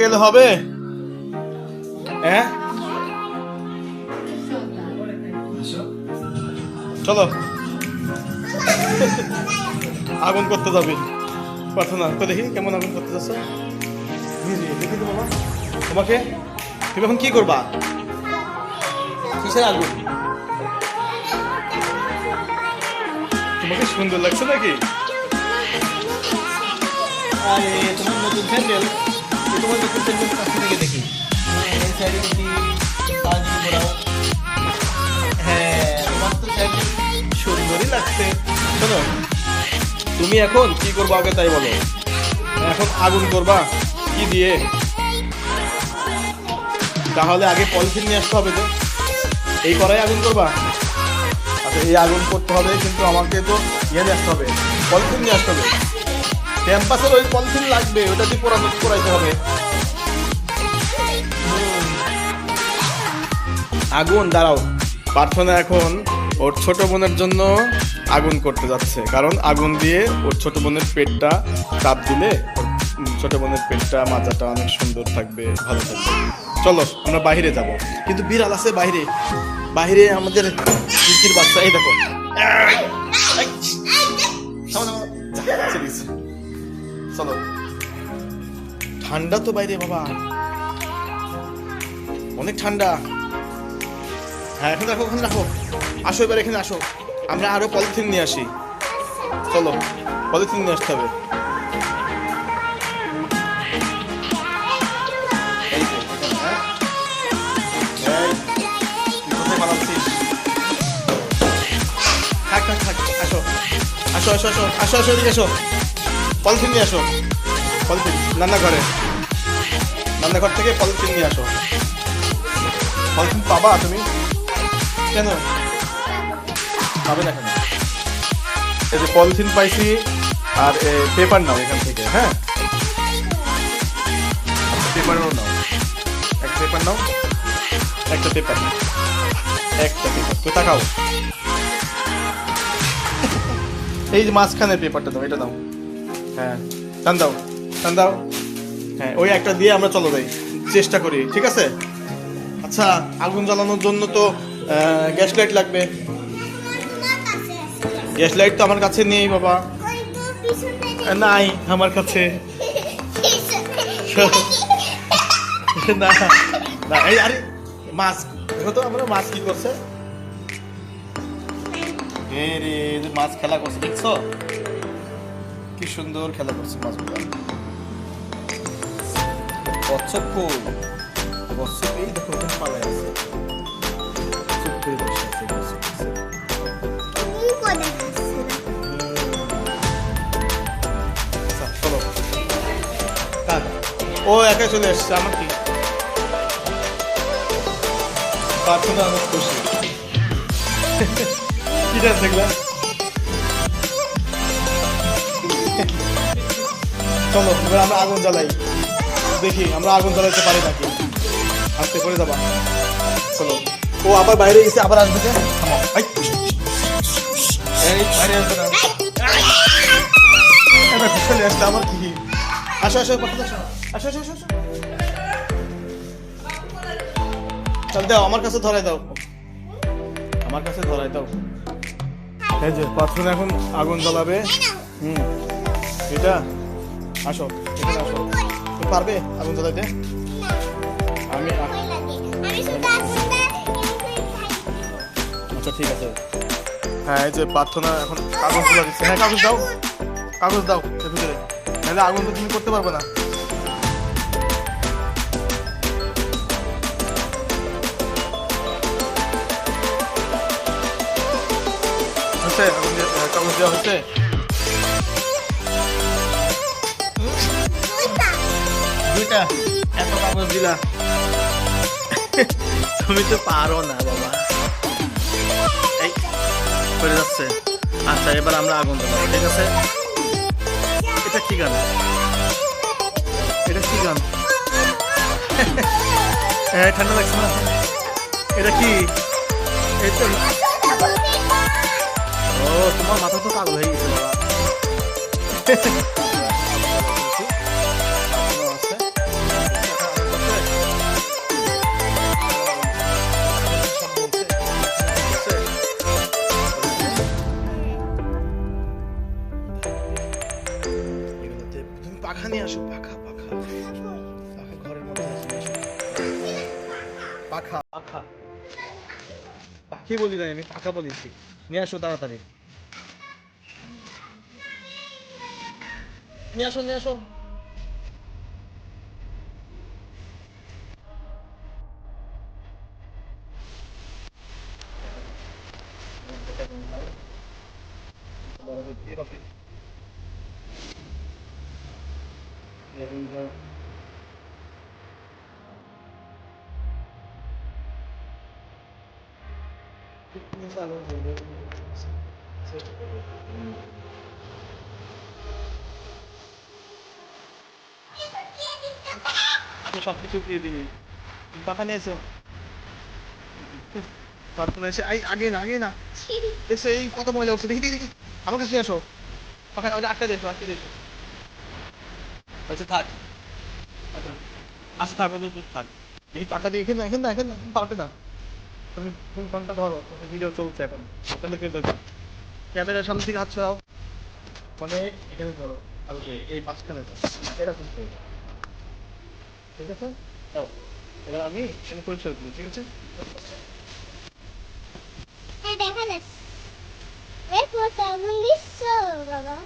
গেলে হবে? হ্যাঁ? চলো। আগুন করতে যাবে। প্রার্থনা তো দেখি কেমন আগুন করতে যাচ্ছ। দেখি তো বাবা। তোমাকে? তুমি এখন কি করবা? কিসের আগুন? তোমাকে সুন্দর লাগছে নাকি? আরে, তোমার নতুন তুমি এখন কি করব আগে তাই বলো। এখন আগুন করবা, কি দিয়ে? তাহলে আগে পলিথিন নিয়ে আসতে হবে তো। এই করাই আগুন করবা আচ্ছা এই আগুন করতে হবে, কিন্তু আমাকে তো ইয়ে নিয়ে আসতে হবে। পলিথিন নিয়ে আসতে হবে। ক্যাম্পাসের ওই পলিথিন লাগবে, ওটা দিয়ে পোড়ানো পোড়াইতে হবে। আগুন, দাঁড়াও। প্রার্থনা এখন ওর ছোট বোনের জন্য আগুন করতে যাচ্ছে। কারণ আগুন দিয়ে ওর ছোট বোনের পেটটা চাপ দিলে ছোট বোনের পেটটা মাজাটা অনেক সুন্দর থাকবে, ভালো থাকবে। চলো, আমরা বাইরে যাব। কিন্তু বিড়াল আছে বাইরে। বাইরে আমাদের বাচ্চা, এই দেখো। চলো। ঠান্ডা তো বাইরে, বাবা। অনেক ঠান্ডা। হ্যাঁ এখন রাখো ওখানে রাখো আসো, এবার এখানে আসো। আমরা আরও পলিথিন নিয়ে আসি। চলো, পলিথিন নিয়ে আসতে হবে। হ্যাঁ? থাক থাক থাক, আসো। আসো আসো আসো আসো আসো, এদিকে আসো। পলিথিন নিয়ে আসো। পলিথিন রান্নাঘরে রান্নাঘর থেকে পলিথিন নিয়ে আসো। পলিথিন পাবা তুমি? কেন? পাবে না কেন? এই যে পলিথিন পাইছি, আর পেপার নাও এখান থেকে হ্যাঁ? পেপারও নাও। পেপার নাও। একটা পেপার একটা পেপার। তো তাকাও এই যে মাঝখানে পেপারটা দাও, এটা দাও। হ্যাঁ দাও, টান দাও। হ্যাঁ ওই একটা দিয়ে আমরা চলো যাই, চেষ্টা করি, ঠিক আছে? আচ্ছা আগুন জ্বালানোর জন্য তো গ্যাস লাইট লাগবে। গ্যাস লাইট তো আমার কাছে নেই, বাবা। নাই, আমার কাছে। না না, এই, আরে মাছ দেখো তো, আমরা মাছ কি করছে? মাছ খেলা করছে, দেখছ? কি সুন্দর খেলা করছে মাছগুলো। কচ্ছপ ফুল কচ্ছপ এই দেখো ওখানে পালায় আছে। চুপ করে বসে আছে কচ্ছপ। আচ্ছা, ও একাই চলে এসছে আমার কি? প্রার্থনা অনেক খুশি। কি ডান্স দেখলা? চলো, এবার আমরা আগুন জ্বালাই। দেখি, আমরা আগুন জ্বালাইতে পারি নাকি? আস্তে করে যাবা। চলো। ও, আবার বাইরে গেছে, আবার আসবে যে দাও, আমার কাছে দাও। আমার কাছে দাও। এখন আগুন জ্বালাবে। হুম, এটা? আসো, এখানে আসো। তুমি পারবে আগুন জ্বালাইতে? আমি আচ্ছা ঠিক আছে। হ্যাঁ এই যে প্রার্থনা এখন কাগজগুলো দিচ্ছে। হ্যাঁ কাগজ দাও। কাগজ দাও, এর ভিতরে। নাহলে আগুন তো তুমি করতে পারবে না। হচ্ছে কাগজ দেওয়া হচ্ছে দুইটা এত কাগজ দিলা। তুমি তো পারো না, বাবা। এই করে যাচ্ছে। আচ্ছা এবার আমরা আগুন দেবো ঠিক আছে? এটা কি গান? এটা কি গান? হ্যাঁ ঠান্ডা লাগছে না? এটা কি? তো ও, তোমার মাথা তো পাগল হয়ে গেছে, বাবা। পাখি বলি নাই আমি? টাকা বলেছি। নিয়ে আসো তাড়াতাড়ি। নিয়ে আসো নিয়ে আসো। আমি সব কিছু এসো। এই আগে না আগে না। হচ্ছে আমার কাছে আটকে দেখো থাক। আচ্ছা। আচ্ছা থাক এই এখানে এখানে পাবে না তুমি ফোনটা ধরো ভিডিও চলছে এখন। ক্যামেরার সামনে থেকে হাত ছড়াও মানে এখানে ধরো। এই মাঝখানে ধরো। এটা করতে ঠিক আছে? দাও এবার আমি এখানে পরিচয় করব ঠিক আছে? এই দেখা যাচ্ছে। পোতা দিচ্ছ বাবা।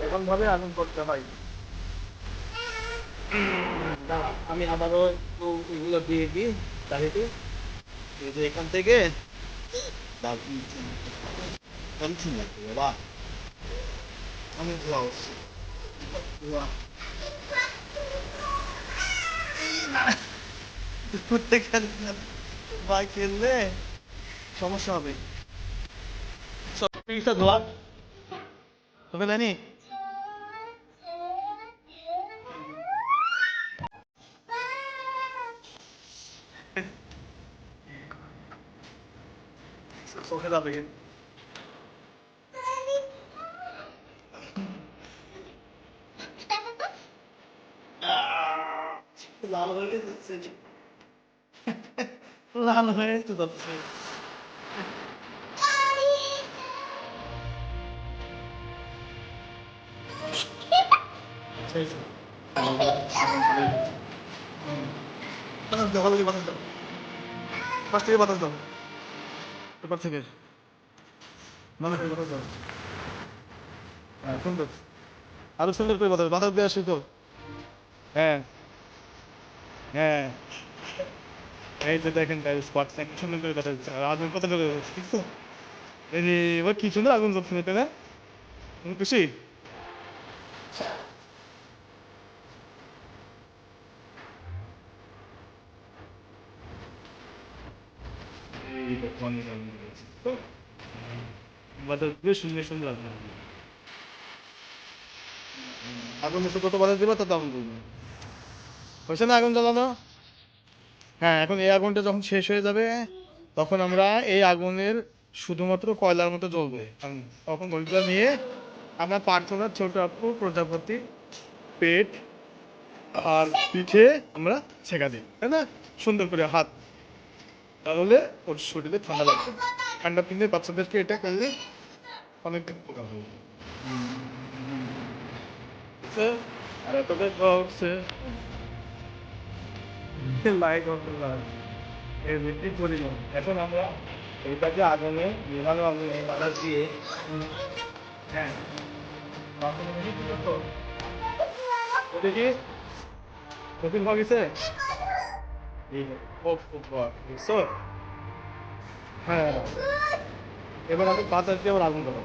এরকম ভাবে আনন্দ করতে হয়। আমি আবারও একটু এগুলো দিয়ে দিই এই যে এখান থেকে আমি সমস্যা হবে। সব ধোয়া। তোকে জানি চোখে যাবে কিন্তু। লাল হয়ে যাচ্ছে লাল হয়ে তো। যাচ্ছে বাতাস দাও। বাতাস দাও বাতাস দাও। থেকে। হ্যাঁ আরও সুন্দর করে বাতাস বাতাস আসি তো। হ্যাঁ। হ্যাঁ। এই যে দেখেন বাতাস আগুন কত এই কি সুন্দর আগুন না? খুশি? হ্যাঁ এখন এই আগুনটা যখন শেষ হয়ে যাবে তখন আমরা এই আগুনের শুধুমাত্র কয়লার মতো জ্বলবে। তখন ওইগুলো নিয়ে আমরা প্রার্থনার ছোট আপু প্রজাপতি পেট আর পিঠে আমরা ছেঁকা দিই তাই না সুন্দর করে হাত তাহলে ওর শরীরে ঠান্ডা লাগবে। ঠান্ডা পিনে বাচ্চাদেরকে এটা করলে অনেক উপকার হবে। আর এর এখন আমরা দিয়ে। হ্যাঁ। দেখি কি কঠিন হয়ে এই যে, খুব খুব ভয়, বুঝছ? হ্যাঁ এবার আমি বাতাস দিয়ে আবার আগুন দেবো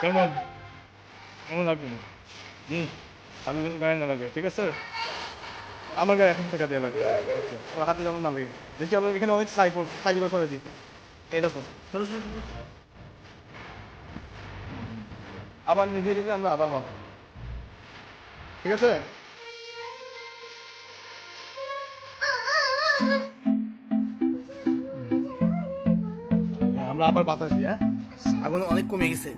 কেমন কেমন লাগবে হুম, আমি গায়ে না লাগে, ঠিক আছে? আমার গায়ে এখন টাকা দেওয়া লাগবে ওর হাতে যেমন না লাগে। দেখি আমরা এখানে অনেক সাইকেল সাইকেল করে দিই ছোটো। আবার নিজে নিজে আমরা আবার হব। ঠিক আছে? আমরা আবার বাতাস দিই হ্যাঁ? আগুন অনেক কমে গেছে।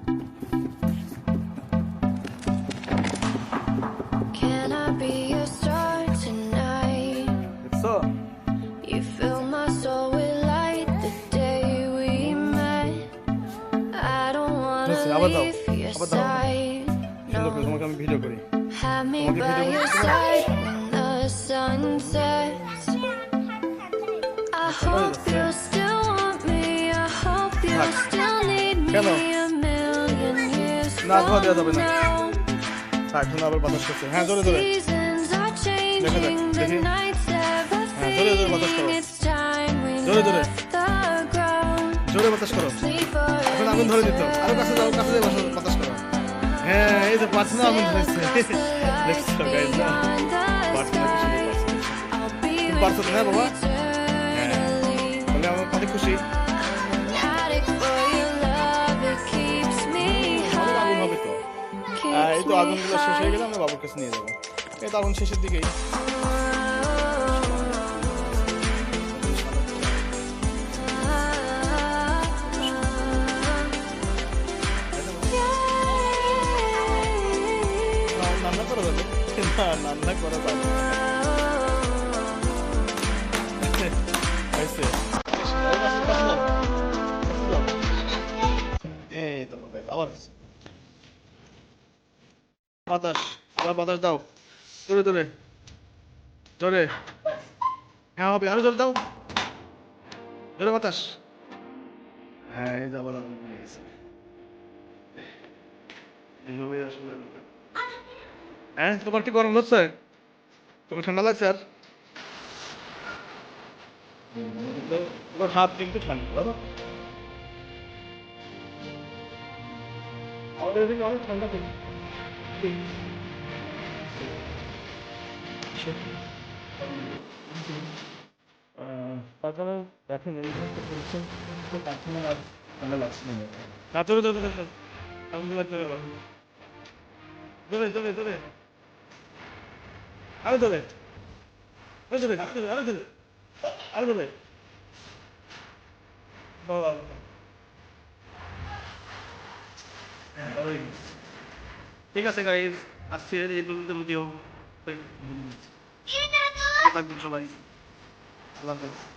Wanna আবার দাও, আবার দাও। সুন্দর করে তোমাকে আমি ভিডিও করি তোমাকে ভিডিও your করতে side when the sun sets. I hope you still me. I you থাক। still me কেন? না, ধোয়া দেওয়া যাবে না। now. এখন আবার বাতাস করছে হ্যাঁ জোরে জোরে দেখা যাক, হ্যাঁ, জোরে জোরে বাতাস করো। জোরে জোরে। জোরে বাতাস করো আগুন ধরে দিত। আরও কাছে যাও কাছে যাও বাতাস করো। হ্যাঁ এই যে পাঁচ না? আগুন ধরেছে হ্যাঁ বাবা. তাহলে আমার অনেক খুশি। এই তো আগুনগুলো শেষ হয়ে গেলে আমরা বাবুর কাছে নিয়ে যাব। এই তো আগুন শেষের দিকেই। রান্না করা বাতাস দাও। জোরে জোরে। জোরে। হ্যাঁ হবে, আরও জোরে দাও। জোরে বাতাস। হ্যাঁ এই যে আবার আগুন লেগে গেছে। এইভাবেই আসলে হ্যাঁ তোমার কি গরম হচ্ছে তোমার ঠান্ডা লাগছে আর? তোমার হাত কিন্তু ঠান্ডা আমাদের এদিকে অনেক ঠান্ডা তাছাড়া দেখেন ঠান্ডা লাগছে না। আরও ধরে আরও ধরে আরও ধরে আরও ধরে আরও ধরে বাবা ঠিক আছে গাইজ আজকে ভিডিও সবাই। আল্লাহ হাফেজ।